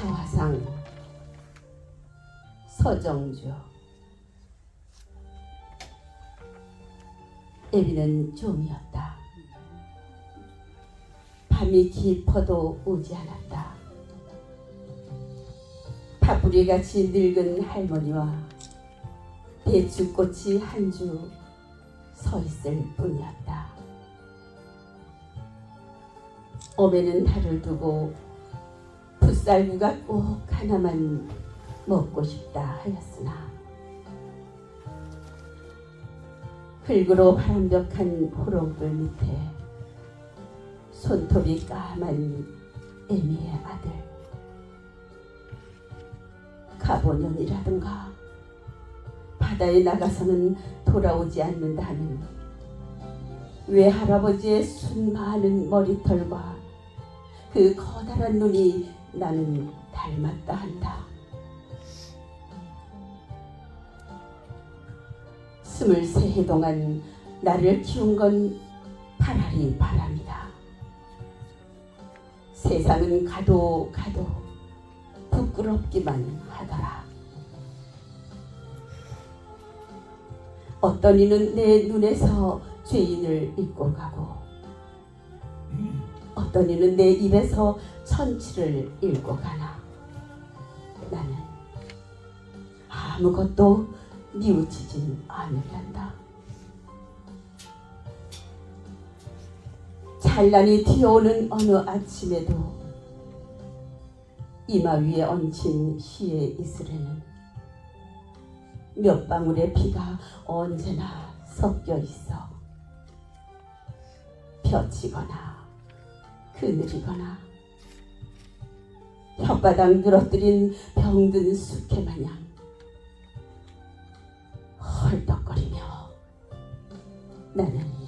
사화상 서정주 애비는 종이었다. 밤이 깊어도 오지 않았다. 파뿌리같이 늙은 할머니와 배추꽃이 한줄서 있을 뿐이었다. 어메는 달을 두고 풋살구가 꼭 하나만 먹고 싶다 하였으나 흙으로 바람벽한 호롱불 밑에 손톱이 까만 애미의 아들 가보년이라든가 바다에 나가서는 돌아오지 않는다는 외할아버지의 순 많은 머리털과 그 커다란 눈이 나는 닮았다 한다. 스물세 해 동안 나를 키운 건 파라리 바람이다. 세상은 가도 가도 부끄럽기만 하더라. 어떤 이는 내 눈에서 죄인을 잊고 가고 어떤 이는 내 입에서 천치를 읽고 가나 나는 아무것도 뉘우치진 않으련다. 찬란히 튀어오는 어느 아침에도 이마 위에 얹힌 시의 이슬에는 몇 방울의 피가 언제나 섞여 있어 펴치거나 그늘이거나 혓바닥 늘어뜨린 병든 숙회 마냥 헐떡거리며 나는